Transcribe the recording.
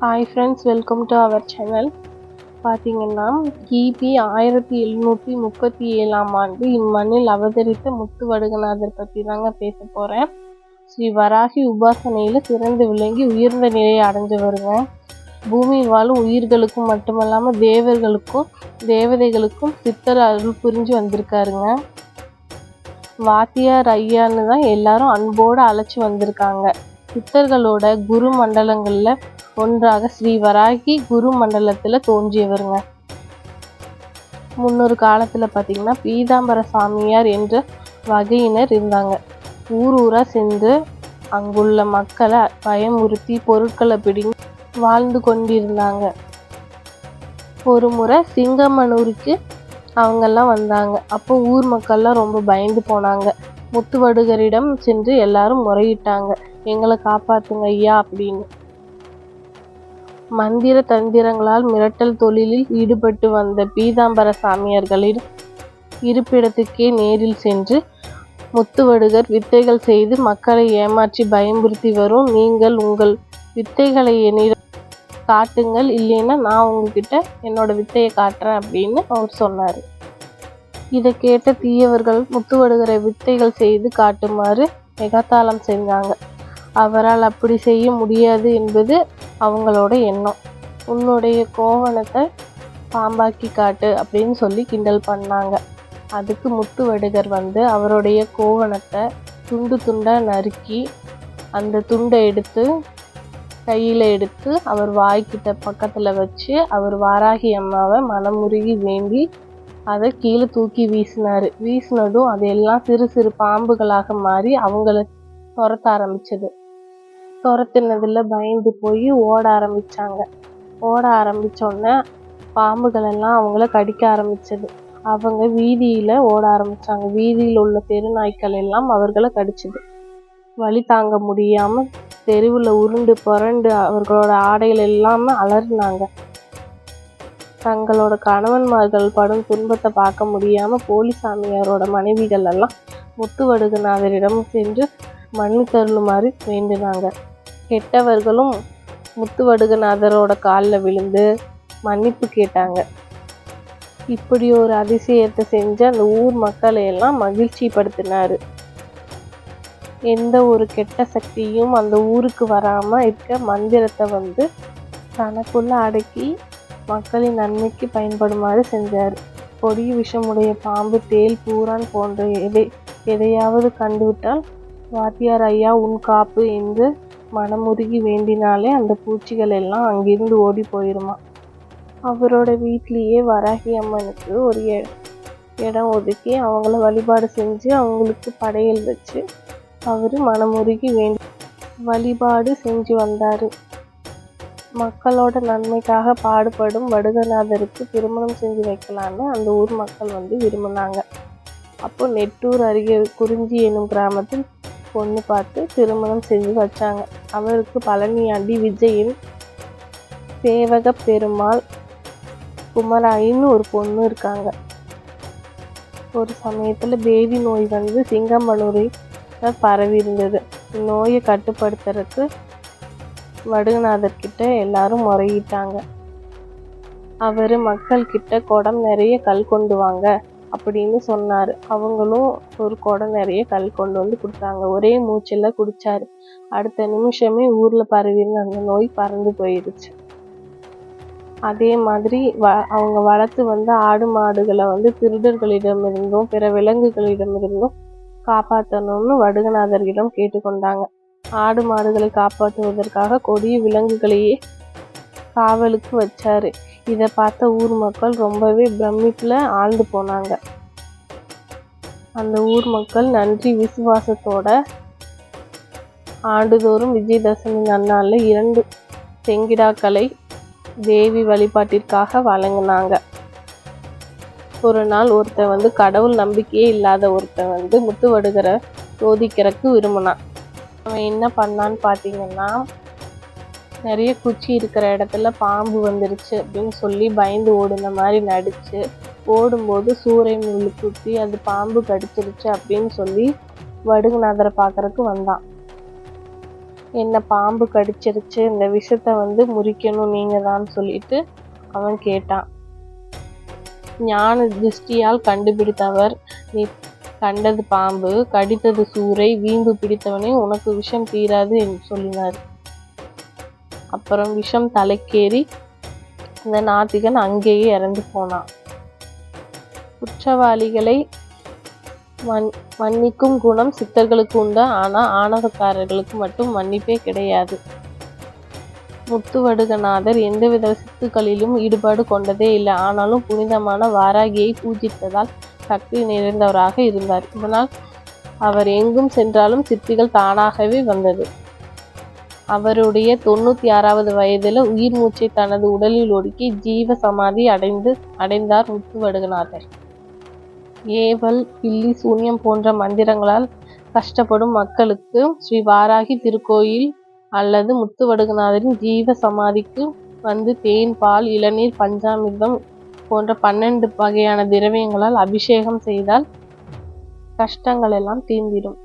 Hi friends welcome to our channel பார்த்தீங்கன்னா கிபி ஆயிரத்தி எழுநூற்றி முப்பத்தி ஏழாம் ஆண்டு இம்மண்ணில் அவதரித்த முத்துவடுகநாதர் பற்றி தாங்க பேச போகிறேன் ஸ்ரீ வராகி உபாசனையில் சிறந்து விளங்கி உயர்ந்த நிலையை அடைஞ்சவருங்க பூமி வாழும் உயிர்களுக்கும் மட்டுமல்லாமல் தேவர்களுக்கும் தேவதைகளுக்கும் சித்தர் அருள் புரிஞ்சு வந்திருக்காருங்க. வாத்தியார் ஐயான்னு தான் எல்லாரும் அன்போடு அழைச்சி வந்திருக்காங்க. சித்தர்களோட குரு மண்டலங்களில் ஒன்றாக ஸ்ரீ வராகி குரு மண்டலத்தில் தோன்றியவருங்க. முன்னொரு காலத்தில் பார்த்தீங்கன்னா பீதாம்பர சாமியார் என்ற வகையினர் இருந்தாங்க. ஊர் ஊராக சென்று அங்குள்ள மக்களை பயமுறுத்தி பொருட்களை பிடிங்கி வாழ்ந்து கொண்டிருந்தாங்க. ஒரு முறை சிங்கமனூருக்கு அவங்கெல்லாம் வந்தாங்க. அப்போ ஊர் மக்கள்லாம் ரொம்ப பயந்து போனாங்க. முத்துவடுகரிடம் சென்று எல்லாரும் முறையிட்டாங்க. எங்களை காப்பாற்றுங்க ஐயா அப்படின்னு. மந்திர தந்திரங்களால் மிரட்டல் தொழிலில் ஈடுபட்டு வந்த பீதாம்பர சாமியார்களின் இருப்பிடத்துக்கே நேரில் சென்று முத்துவடுகர் வித்தைகள் செய்து மக்களை ஏமாற்றி பயமுறுத்தி வரும். நீங்கள் உங்கள் வித்தைகளை என்னிடம் காட்டுங்கள். இல்லைன்னா நான் உங்ககிட்ட என்னோட வித்தையை காட்டுறேன் அப்படின்னு அவர் சொன்னார். இதை கேட்ட தீயவர்கள் முத்துவடுகரை வித்தைகள் செய்து காட்டுமாறு எகத்தாளம் செஞ்சாங்க. அவரால் அப்படி செய்ய முடியாது என்பது அவங்களோட எண்ணம். உன்னுடைய கோவணத்தை பாம்பாக்கி காட்டு அப்படின்னு சொல்லி கிண்டல் பண்ணாங்க. அதுக்கு முத்துவடுகர் வந்து அவருடைய கோவணத்தை துண்டு துண்டாக நறுக்கி அந்த துண்டை எடுத்து கையில் எடுத்து அவர் வாய்க்கிட்ட பக்கத்தில் வச்சு அவர் வாராகி அம்மாவை மனமுருகி வேண்டி அதை கீழே தூக்கி வீசினார். வீசினதும் அதெல்லாம் சிறு சிறு பாம்புகளாக மாறி அவங்கள துரத்த ஆரம்பிச்சது. துரத்தினதில் பயந்து போய் ஓட ஆரம்பித்தாங்க ஓட ஆரம்பித்தோடனே பாம்புகள் எல்லாம் அவங்கள கடிக்க ஆரம்பிச்சது. அவங்க வீதியில் ஓட ஆரம்பித்தாங்க வீதியில் உள்ள தெருநாய்க்கள் எல்லாம் அவர்களை கடிச்சது. வழி தாங்க முடியாமல் தெருவில் உருண்டு புரண்டு அவர்களோட ஆடைகள் எல்லாமே அலறினாங்க. தங்களோட கணவன்மார்கள் படும் துன்பத்தை பார்க்க முடியாமல் போலிசாமியாரோட மனைவிகள் எல்லாம் முத்துவடுகநாதரிடம் சென்று மன்னித்தருளுமாறு வேண்டினாங்க. கெட்டவர்களும் முத்துவடுகநாதரோட காலில் விழுந்து மன்னிப்பு கேட்டாங்க. இப்படி ஒரு அதிசயத்தை செஞ்சு அந்த ஊர் மக்களை எல்லாம் மகிழ்ச்சிப்படுத்தினார். எந்த ஒரு கெட்ட சக்தியும் அந்த ஊருக்கு வராமல் இருக்க மந்திரத்தை வந்து தனக்குள்ளே அடக்கி மக்களின் நன்மைக்கு பயன்படுமாறு செஞ்சார். கொடிய விஷமுடைய பாம்பு தேல் பூரான் போன்ற எதை எதையாவது கண்டுவிட்டால் வாத்தியார் ஐயா உன் காப்பு என்று மனமுருகி வேண்டினாலே அந்த பூச்சிகள் எல்லாம் அங்கிருந்து ஓடி போயிருமா? அவரோட வீட்லேயே வராகி அம்மனுக்கு ஒரு இடம் ஒதுக்கி அவங்கள வழிபாடு செஞ்சு அவங்களுக்கு படையல் வச்சு அவர் மனமுருகி வேண்டி வழிபாடு செஞ்சு வந்தார். மக்களோட நன்மைக்காக பாடுபடும் வடுகநாதருக்கு திருமணம் செஞ்சு வைக்கலான்னு அந்த ஊர் மக்கள் வந்து விரும்பினாங்க. அப்போ நெட்டூர் அருகே குறிஞ்சி என்னும் கிராமத்தில் பொண்ணு பார்த்து திருமணம் செஞ்சு வச்சாங்க. அவருக்கு பழனியாண்டி விஜயின் சேவக பெருமாள் குமராயின்னு ஒரு பொண்ணு இருக்காங்க. ஒரு சமயத்தில் பேபி நோய் வந்து சிங்கமனூரில் பரவி இருந்தது. நோயை கட்டுப்படுத்துறதுக்கு வடுகநாதர்கிட்ட எல்லாரும் முறையிட்டாங்க. அவர் மக்கள்கிட்ட குடம் நிறைய கல் கொண்டு வாங்க அப்படின்னு சொன்னார். அவங்களும் ஒரு குடம் நிறைய கல் கொண்டு வந்து கொடுத்தாங்க. ஒரே மூச்சில் குடிச்சாரு. அடுத்த நிமிஷமே ஊரில் பரவின அந்த நோய் பறந்து போயிடுச்சு அதே மாதிரி வ அவங்க வளர்த்து வந்த ஆடு மாடுகளை வந்து திருடர்களிடமிருந்தும் பிற விலங்குகளிடமிருந்தும் காப்பாற்றணும்னு வடுகநாதரிடம் கேட்டுக்கொண்டாங்க. ஆடு மாடுகளை காப்பாற்றுவதற்காக கொடிய விலங்குகளையே காவலுக்கு வச்சாரு. இதை பார்த்த ஊர் மக்கள் ரொம்பவே பிரமிப்பில் ஆழ்ந்து போனாங்க. அந்த ஊர் மக்கள் நன்றி விசுவாசத்தோட ஆண்டுதோறும் விஜயதசமி நன்னாளில் இரண்டு செங்கிடாக்களை தேவி வழிபாட்டிற்காக வழங்கினாங்க. ஒரு நாள் ஒருத்தன் வந்து கடவுள் நம்பிக்கையே இல்லாத ஒருத்தன் வந்து முத்துவடுகிற சோதிக்கிறக்கு விரும்பினான். அவன் என்ன பண்ணான்னு பார்த்தீங்கன்னா நிறைய குச்சி இருக்கிற இடத்துல பாம்பு வந்துருச்சு அப்படின்னு சொல்லி பயந்து ஓடுன மாதிரி நடிச்சு ஓடும்போது சூறை முள்ளு குத்தி அது பாம்பு கடிச்சிருச்சு அப்படின்னு சொல்லி வடுகுநாதரை பார்க்கறக்கு வந்தான். என்ன பாம்பு கடிச்சிருச்சு இந்த விஷத்தை வந்து முறிக்கணும் நீங்க தான் சொல்லிட்டு அவன் கேட்டான். ஞான திருஷ்டியால் கண்டுபிடித்தவர் நீ கண்டது பாம்பு கடித்தது சூறை வீம்பு பிடித்தவனே உனக்கு விஷம் தீராது என்று சொல்லினார். அப்புறம் விஷம் தலைக்கேறி இந்த நாத்திகன் அங்கேயே இறந்து போனான் குற்றவாளிகளை மன் மன்னிக்கும் குணம் சித்தர்களுக்கு உண்டு ஆனா ஆணவக்காரர்களுக்கு மட்டும் மன்னிப்பே கிடையாது. முத்துவடுகநாதர் எந்தவித சித்துக்களிலும் ஈடுபாடு கொண்டதே இல்லை. ஆனாலும் புனிதமான வாராகியை பூஜித்ததால் சக்தி நிறைந்தவராக இருந்தார். இதனால் அவர் எங்கும் சென்றாலும் சித்திகள் தானாகவே வந்தது. அவருடைய தொண்ணூத்தி ஆறாவது வயதில் உயிர் மூச்சை தனது உடலில் ஒடுக்கி ஜீவ சமாதி அடைந்து அடைந்தார் முத்துவடுகநாதர். ஏவல் பில்லி சூன்யம் போன்ற மந்திரங்களால் கஷ்டப்படும் மக்களுக்கு ஸ்ரீ வாராகி திருக்கோயில் அல்லது முத்துவடுகநாதரின் ஜீவ சமாதிக்கு வந்து தேன் பால் இளநீர் பஞ்சாமிர்தம் போன்ற பன்னெண்டு வகையான திரவியங்களால் அபிஷேகம் செய்தால் கஷ்டங்கள் எல்லாம் தீர்ந்திடும்.